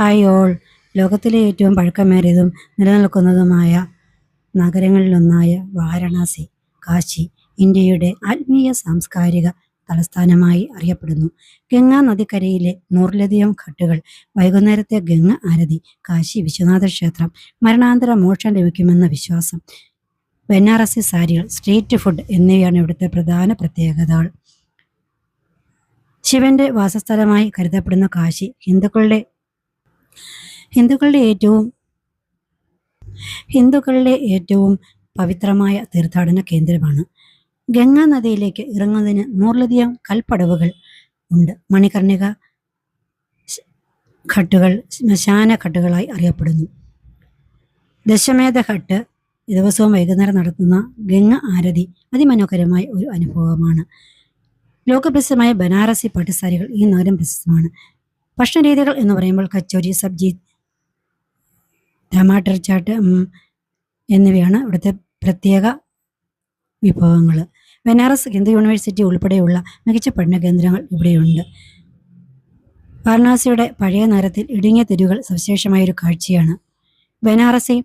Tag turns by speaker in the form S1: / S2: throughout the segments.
S1: Hi all. ലോകത്തിലെ ഏറ്റവും പഴക്കമേറിയതും നിലനിൽക്കുന്നതുമായ നഗരങ്ങളിലൊന്നായ വാരണാസി കാശി ഇന്ത്യയുടെ ആത്മീയ സാംസ്കാരിക തലസ്ഥാനമായി അറിയപ്പെടുന്നു. ഗംഗാ നദിക്കരയിലെ നൂറിലധികം ഘട്ടുകൾ വൈകുന്നേരത്തെ ഗംഗ ആരതി കാശി വിശ്വനാഥ ക്ഷേത്രം മരണാന്തര മോക്ഷം ലഭിക്കുമെന്ന വിശ്വാസം ബനാറസി സാരികൾ സ്ട്രീറ്റ് ഫുഡ് എന്നിവയാണ് ഇവിടുത്തെ പ്രധാന പ്രത്യേകതകൾ. ശിവന്റെ വാസസ്ഥലമായി കരുതപ്പെടുന്ന കാശി ഹിന്ദുക്കളുടെ ഹിന്ദുക്കളുടെ ഏറ്റവും ഹിന്ദുക്കളുടെ ഏറ്റവും പവിത്രമായ തീർത്ഥാടന കേന്ദ്രമാണ്. ഗംഗാ നദിയിലേക്ക് ഇറങ്ങുന്നതിന് നൂറിലധികം കൽപ്പടവുകൾ ഉണ്ട്. മണികർണിക ഘട്ടുകൾ ശ്മശാന ഘട്ടുകളായി അറിയപ്പെടുന്നു. ദശമേധ ഘട്ട് ദിവസവും വൈകുന്നേരം നടത്തുന്ന ഗംഗ ആരതി അതിമനോഹരമായ ഒരു അനുഭവമാണ്. ലോകപ്രസിദ്ധമായ ബനാറസി പട്ടുസാരികൾ ഈ നഗരം പ്രസിദ്ധമാണ്. ഭക്ഷണ രീതികൾ എന്ന് പറയുമ്പോൾ കച്ചോരി സബ്ജി ടമാറ്റർ ചാട്ട് എന്നിവയാണ് ഇവിടുത്തെ പ്രത്യേക വിഭവങ്ങൾ. ബനാറസ് ഹിന്ദു യൂണിവേഴ്സിറ്റി ഉൾപ്പെടെയുള്ള മികച്ച പഠന കേന്ദ്രങ്ങൾ ഇവിടെയുണ്ട്. വാരണാസിയുടെ പഴയ നഗരത്തിൽ ഇടുങ്ങിയ തെരുവുകൾ സവിശേഷമായ ഒരു കാഴ്ചയാണ്. ബനാറസി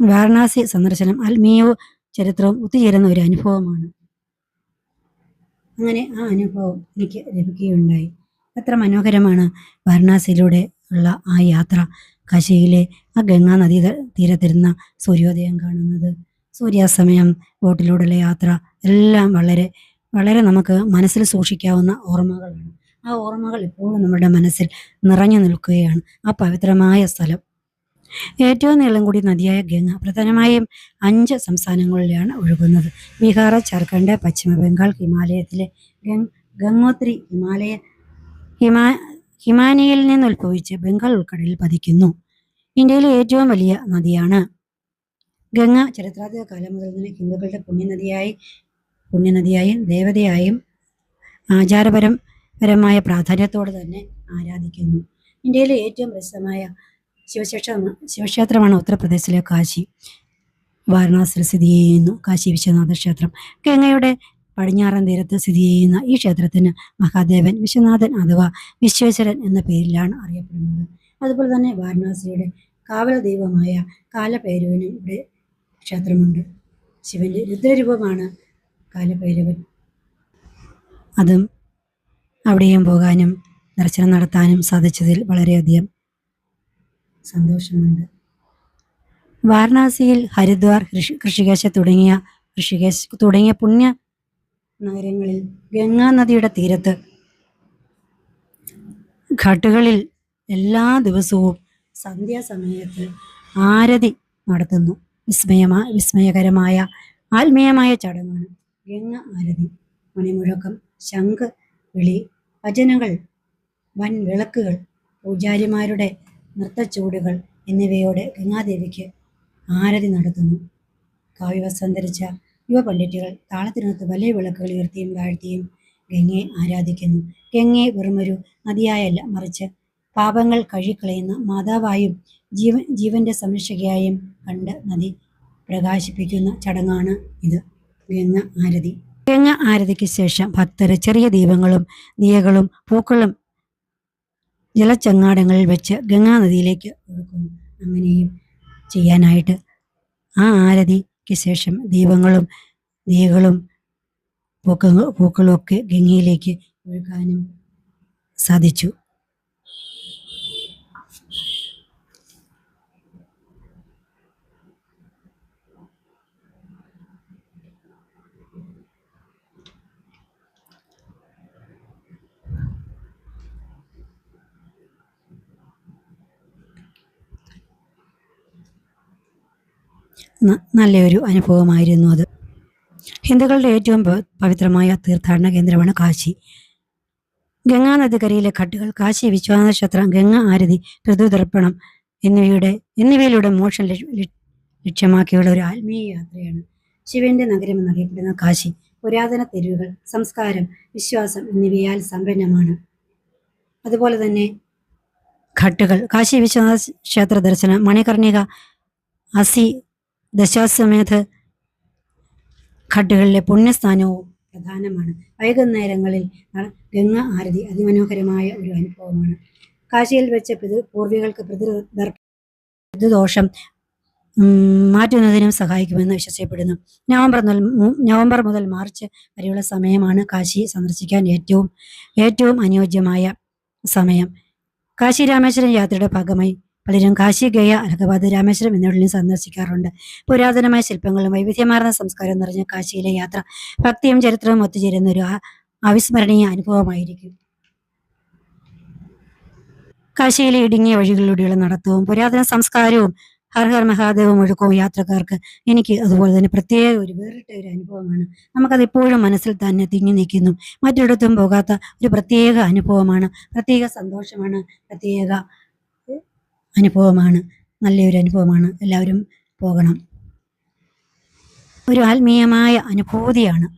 S1: വാരണാസി സന്ദർശനം ആത്മീയവും ചരിത്രവും ഒത്തുചേരുന്ന ഒരു അനുഭവമാണ്. അങ്ങനെ ആ അനുഭവം എനിക്ക് ലഭിക്കുകയുണ്ടായി. എത്ര മനോഹരമാണ് വാരണാസിയിലൂടെ ഉള്ള ആ യാത്ര കാശിയിലെ ആ ഗംഗാ നദി തീരത്തിരുന്ന സൂര്യോദയം കാണുന്നത്. സൂര്യാസ്തമയം ബോട്ടിലൂടെയുള്ള യാത്ര എല്ലാം വളരെ വളരെ നമുക്ക് മനസ്സിൽ സൂക്ഷിക്കാവുന്ന ഓർമ്മകളാണ്. ആ ഓർമ്മകൾ ഇപ്പോഴും നമ്മുടെ മനസ്സിൽ നിറഞ്ഞു നിൽക്കുകയാണ് ആ പവിത്രമായ സ്ഥലം. ഏറ്റവും നീളം കൂടി നദിയായ ഗംഗ പ്രധാനമായും അഞ്ച് സംസ്ഥാനങ്ങളിലാണ് ഒഴുകുന്നത്. ബീഹാർ ജാർഖണ്ഡ് പശ്ചിമ ബംഗാൾ ഹിമാലയത്തിലെ ഗംഗോത്രി ഹിമാലയ ഹിമാ ഹിമാനിയിൽ നിന്ന് ഉത്ഭവിച്ച് ബംഗാൾ ഉൾക്കടലിൽ പതിക്കുന്നു. ഇന്ത്യയിലെ ഏറ്റവും വലിയ നദിയാണ് ഗംഗ. ചരിത്രാതീത കാലം മുതൽ തന്നെ ഹിന്ദുക്കളുടെ പുണ്യനദിയായി പുണ്യനദിയായും ദേവതയായും ആചാരപരം പരമായ പ്രാധാന്യത്തോടെ തന്നെ ആരാധിക്കുന്നു. ഇന്ത്യയിലെ ഏറ്റവും പ്രസിദ്ധമായ ശിവക്ഷേത്ര ശിവക്ഷേത്രമാണ് ഉത്തർപ്രദേശിലെ കാശി. വാരണാസിയിൽ സ്ഥിതി ചെയ്യുന്നു. കാശി വിശ്വനാഥ ക്ഷേത്രം. ഗംഗയുടെ പടിഞ്ഞാറൻ തീരത്ത് സ്ഥിതി ചെയ്യുന്ന ഈ ക്ഷേത്രത്തിന് മഹാദേവൻ വിശ്വനാഥൻ അഥവാ വിശ്വേശ്വരൻ എന്ന പേരിലാണ് അറിയപ്പെടുന്നത്. അതുപോലെ തന്നെ വാരണാസിയുടെ കാവല ദൈവമായ കാലഭൈരവനും ഇവിടെ ക്ഷേത്രമുണ്ട്. ശിവന്റെ രുദ്രരൂപമാണ് കാലഭൈരവൻ. അതും അവിടെയും പോകാനും ദർശനം നടത്താനും സാധിച്ചതിൽ വളരെയധികം സന്തോഷമുണ്ട്. വാരണാസിയിൽ ഹരിദ്വാർ ഋഷി ഋഷികേശ തുടങ്ങിയ ഋഷികേശ് തുടങ്ങിയ പുണ്യ നഗരങ്ങളിൽ ഗംഗാ നദിയുടെ തീരത്ത്. ഘട്ടുകളിൽ എല്ലാ ദിവസവും സന്ധ്യാസമയത്ത് ആരതി നടത്തുന്നു. വിസ്മയമാ വിസ്മയകരമായ ആത്മീയമായ ചടങ്ങാണ് ഗംഗ ആരതി. മണിമുഴക്കം ശംഖ് വിളി ഭജനകൾ വൻ വിളക്കുകൾ പൂജാരിമാരുടെ നൃത്തച്ചൂടുകൾ എന്നിവയോടെ ഗംഗാദേവിക്ക് ആരതി നടത്തുന്നു. കാവ്യവസന്തരിച്ച യുവ പണ്ഡിറ്റുകൾ താളത്തിനകത്ത് വലിയ വിളക്കുകൾ ഉയർത്തിയും താഴ്ത്തിയും ഗംഗയെ ആരാധിക്കുന്നു. ഗംഗയെ വെറുമൊരു നദിയായല്ല മറിച്ച് പാപങ്ങൾ കഴുകിക്കളയുന്ന മാതാവായും ജീവൻ ജീവന്റെ സംരക്ഷകയായും കണ്ട് നദി പ്രകാശിപ്പിക്കുന്ന ചടങ്ങാണ് ഇത്. ഗംഗ ആരതി. ഗംഗ ആരതിക്ക് ശേഷം ഭക്തർ ചെറിയ ദീപങ്ങളും ദിയകളും പൂക്കളും ജലച്ചങ്ങാടങ്ങളിൽ വെച്ച് ഗംഗാനദിയിലേക്ക് ഒഴുക്കുന്നു. അങ്ങനെയും ചെയ്യാനായിട്ട് ആ ആരതിക്ക് ശേഷം ദീപങ്ങളും നീകളും പൂക്ക പൂക്കളും ഒക്കെ ഗംഗയിലേക്ക് ഒഴുകാനും സാധിച്ചു. നല്ലൊരു അനുഭവമായിരുന്നു അത്. ഹിന്ദുക്കളുടെ ഏറ്റവും പവിത്രമായ തീർത്ഥാടന കേന്ദ്രമാണ് കാശി. ഗംഗാ നദിക്കരയിലെ ഘട്ടുകൾ കാശി വിശ്വനാഥ ക്ഷേത്രം ഗംഗ ആരതി ഋതുതർപ്പണം എന്നിവയുടെ എന്നിവയിലൂടെ മോക്ഷം ലക്ഷ- ലക്ഷ- ലക്ഷ്യമാക്കിയുള്ള ഒരു ആത്മീയ യാത്രയാണ് ശിവന്റെ നഗരം എന്നറിയപ്പെടുന്ന കാശി. പുരാതന തെരുവുകൾ സംസ്കാരം വിശ്വാസം എന്നിവയാൽ സമ്പന്നമാണ്. അതുപോലെ തന്നെ ഘട്ടുകൾ കാശി വിശ്വനാഥ ക്ഷേത്ര ദർശനം മണികർണിക അസി ദശാശ്വമേധ ഘട്ടുകളിലെ പുണ്യസ്ഥാനവും പ്രധാനമാണ്. വൈകുന്നേരങ്ങളിൽ ഗംഗ ആരതി അതിമനോഹരമായ ഒരു അനുഭവമാണ്. കാശിയിൽ വെച്ച് പിതൃ പൂർവികൾക്ക് പിതൃദോഷം മാറ്റുന്നതിനും സഹായിക്കുമെന്ന് വിശ്വസിക്കപ്പെടുന്നു. നവംബർ മുതൽ നവംബർ മുതൽ മാർച്ച് വരെയുള്ള സമയമാണ് കാശി സന്ദർശിക്കാൻ ഏറ്റവും ഏറ്റവും അനുയോജ്യമായ സമയം. കാശി രാമേശ്വരം യാത്രയുടെ ഭാഗമായി പലരും കാശി ഗയ അലഹബാദ് രാമേശ്വരം എന്നിവിടങ്ങളിൽ സന്ദർശിക്കാറുണ്ട്. പുരാതനമായ ശില്പങ്ങളും വൈവിധ്യമാർന്ന സംസ്കാരം നിറഞ്ഞ കാശിയിലെ യാത്ര ഭക്തിയും ചരിത്രവും ഒത്തുചേരുന്ന ഒരു അവിസ്മരണീയ അനുഭവമായിരിക്കും. കാശിയിലെ ഇടുങ്ങിയ വഴികളിലൂടെയുള്ള നടത്തവും പുരാതന സംസ്കാരവും ഹർ ഹർ മഹാദേവും ഒഴുക്കവും യാത്രക്കാർക്ക് എനിക്ക് അതുപോലെ തന്നെ പ്രത്യേക ഒരു വേറിട്ട ഒരു അനുഭവമാണ്. നമുക്കത് ഇപ്പോഴും മനസ്സിൽ തന്നെ തിങ്ങി നിൽക്കുന്നു. മറ്റൊരിടത്തും പോകാത്ത ഒരു പ്രത്യേക അനുഭവമാണ്. പ്രത്യേക സന്തോഷമാണ്. പ്രത്യേക അനുഭവമാണ്. നല്ലൊരു അനുഭവമാണ്. എല്ലാവരും പോകണം. ഒരു ആത്മീയമായ അനുഭൂതിയാണ്.